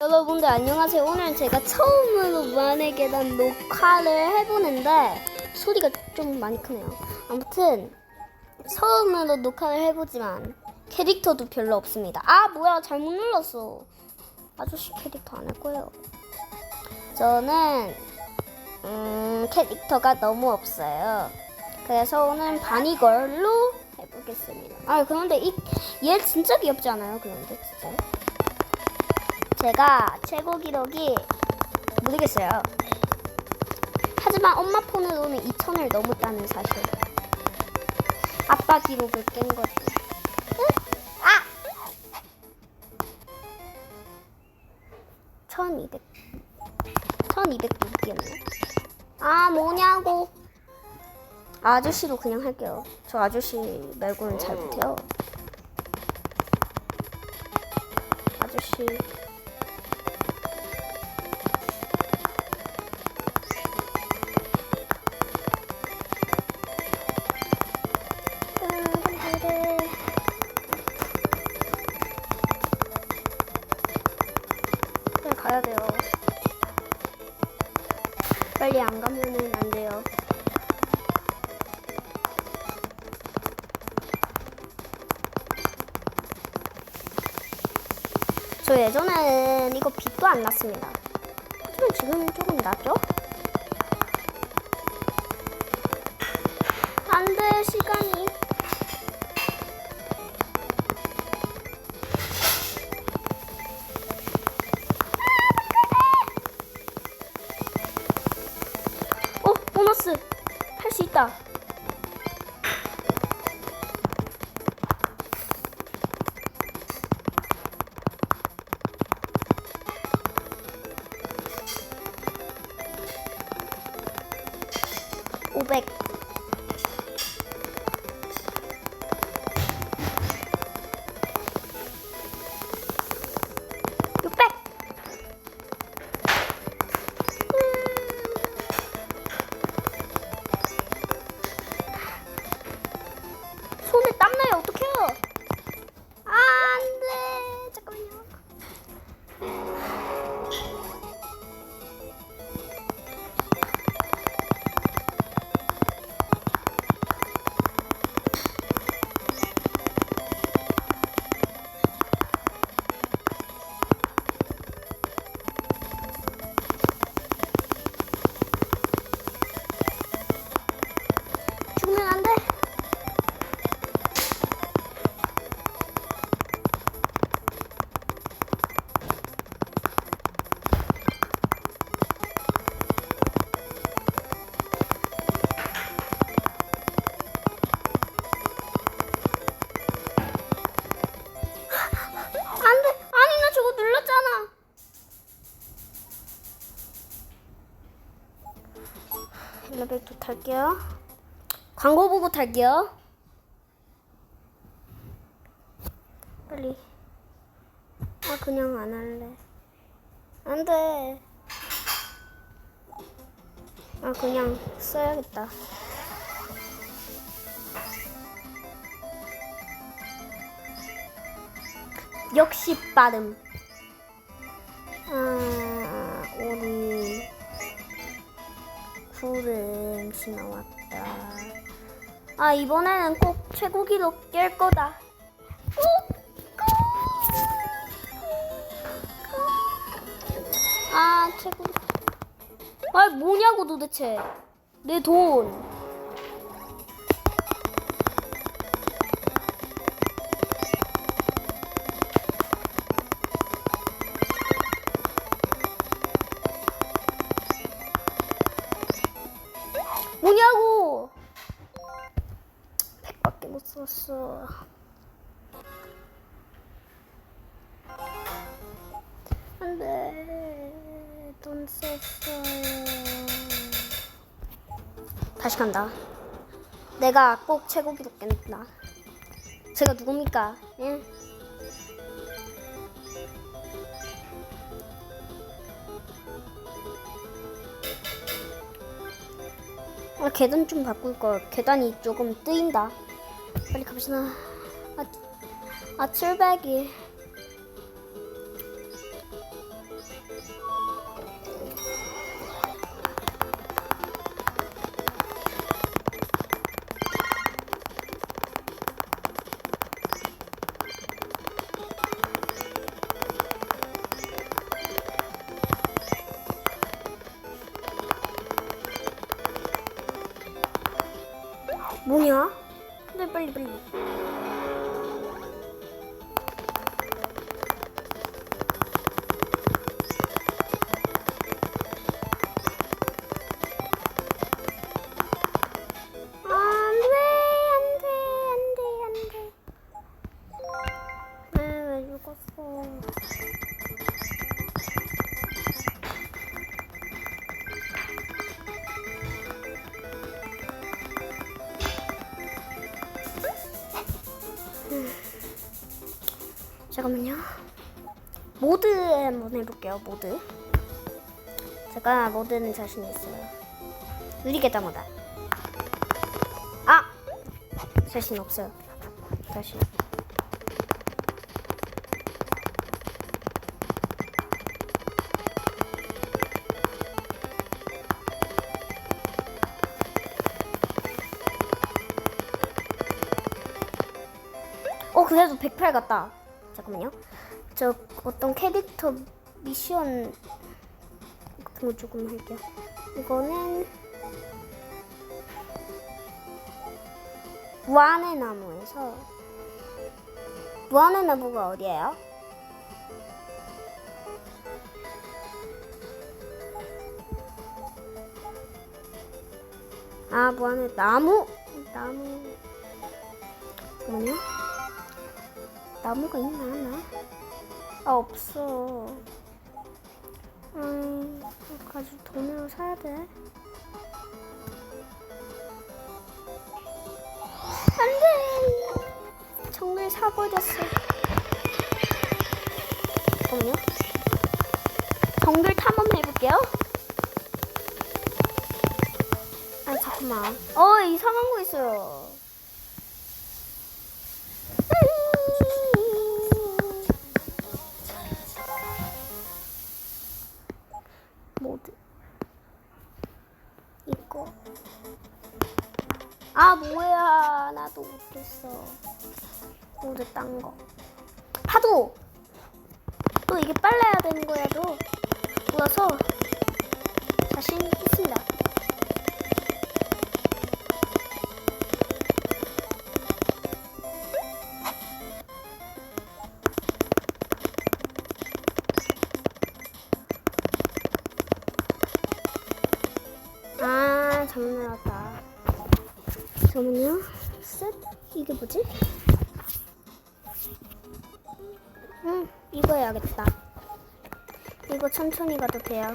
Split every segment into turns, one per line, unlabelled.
여러분들 안녕하세요. 오늘 제가 처음으로 무한의 계단 녹화를 해보는데 소리가 좀 많이 크네요. 아무튼 처음으로 녹화를 해보지만 캐릭터도 별로 없습니다. 아 뭐야 잘못 눌렀어. 아저씨 캐릭터 안 할 거예요. 저는 음, 캐릭터가 너무 없어요. 그래서 오늘 바니걸로 해보겠습니다. 아 그런데 이 얘 진짜 귀엽지 않아요? 그런데 진짜. 제가 최고 기록이 모르겠어요. 하지만 엄마 폰으로는 2천을 넘었다는 사실. 아빠 기록을 깬. 응? 아! 1200. 1206개네. 아, 뭐냐고. 아저씨도 그냥 할게요. 저 아저씨 말고는 잘 못해요. 아저씨. 가야 돼요. 빨리 안 가면은 안 돼요. 저 예전에는 이거 빛도 안 났습니다. 하지만 지금 조금 났죠? 500 엘리베이터 탈게요. 광고 보고 탈게요. 빨리. 아 그냥 안 할래. 안 돼. 아 그냥 써야겠다. 역시 빠름. 구름 지나왔다. 아, 이번에는 꼭 최고 기록 깰 거다. 꼭. 아, 최고. 아, 뭐냐고 도대체. 내 돈. 뭐냐고! 100밖에 못 썼어. 안 돼. 돈 썼어요. 다시 간다. 내가 꼭 최고 기록 깬다. 제가 누굽니까? 예? 아, 계단 좀 바꿀 걸. 계단이 조금 뜨인다. 빨리 갑시다. 아, 아 700이. 잠깐만요. 모드 한번 해볼게요. 모드. 제가 모드는 자신 있어요. 느리게 모다 아 자신 없어요. 다시. 그래도 108 같다. 잠깐만요. 저 어떤 캐릭터 미션 같은 거 조금 할게요. 이거는 무한의 나무에서 무한의 나무가 어디예요? 아 무한의 나무 나무 잠깐만요. 나무가 있나 나? 아 없어. 음, 가지고 돈으로 사야 돼. 안돼. 정말 사버렸어. 잠깐만요. 정글 탐험 해볼게요. 아 잠깐만. 어 이상한 거 있어요. 아 뭐야. 나도 못했어. 모드 딴거. 파도! 또 이게 빨라야 되는 거야 도 몰라서 자신 있습니다 잠깐만요. 셋? 이게 뭐지? 응, 이거 해야겠다. 이거 천천히 가도 돼요.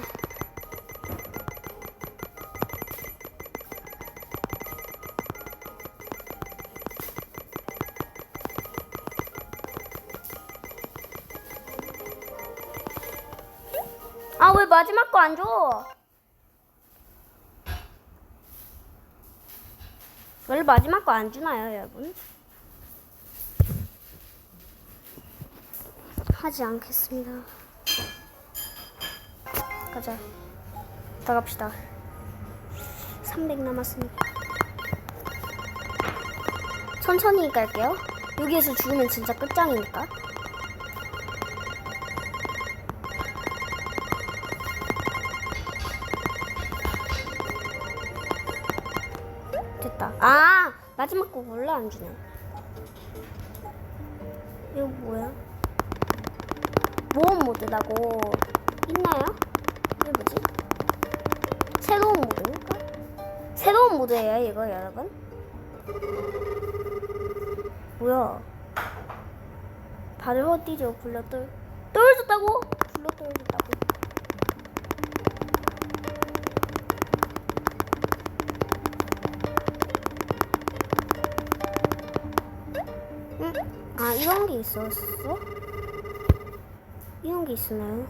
아, 왜 마지막 거 안 줘? 원래 마지막 거 안 주나요, 여러분? 하지 않겠습니다. 가자. 나갑시다. 300 남았으니까. 천천히 갈게요. 여기에서 죽으면 진짜 끝장이니까. 아 마지막 거 원래 안 주네. 이거 뭐야? 모험 모드라고 있나요? 이게 뭐지? 새로운 모드인가? 새로운 모드예요 이거 여러분? 뭐야? 다들 어디죠? 불러 떨 떨어졌다고? 불러 떨어졌다고? 이런 게 있었어? 이런 게 있었나요?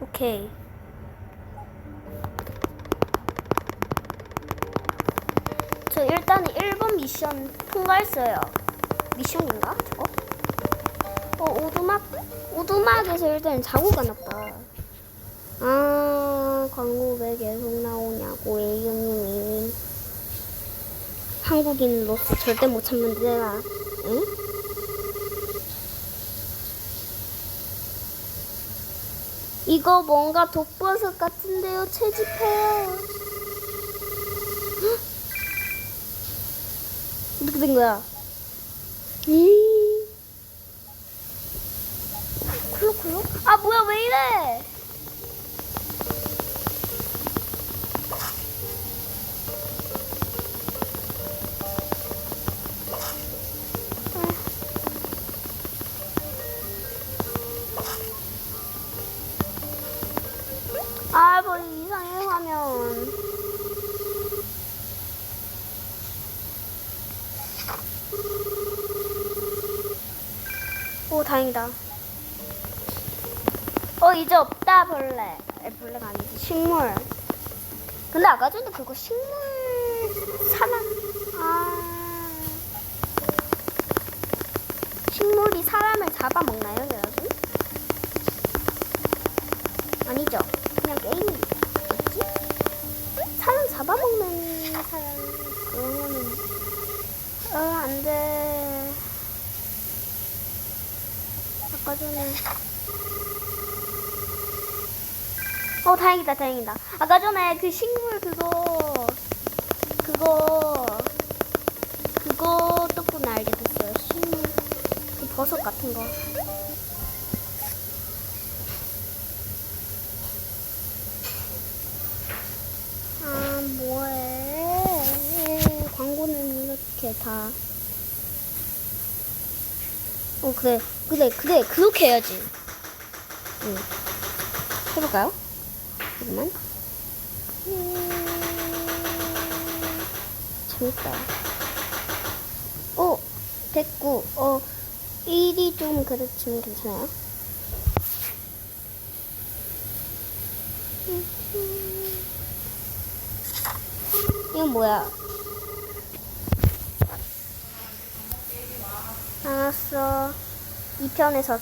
오케이. 저 일단 1번 미션 통과했어요. 미션인가? 저거? 어, 오두막, 오두막에서 일단 자고가 났다. 아, 광고 왜 계속 나오냐고, A님이. 한국인으로서 절대 못 참는데, 내가. 응? 이거 뭔가 독버섯 같은데요? 채집해요. 헉! 어떻게 된 거야? 이 쿨룩쿨룩? 아 뭐야 왜 이래? 다행이다. 어, 이제 없다, 벌레. 에, 벌레가 아니지, 식물. 근데 아까 전에 그거 식물 사람, 아. 식물이 사람을 잡아먹나요, 여러분? 아니죠. 그냥 게임이 전에 어, 다행이다, 다행이다. 아까 전에 그 식물 그거 그거 그거 덕분에 알게 됐어요. 식물 그 버섯 같은 거. 아, 뭐해. 광고는 이렇게 다. 어, 그래. 그래, 그래. 그렇게 해야지. 응. 해볼까요? 잠깐만. 음, 재밌다. 어, 됐고. 어, 1이 좀 그렇지만 괜찮아요? 이건 뭐야? 알았어. 2편에서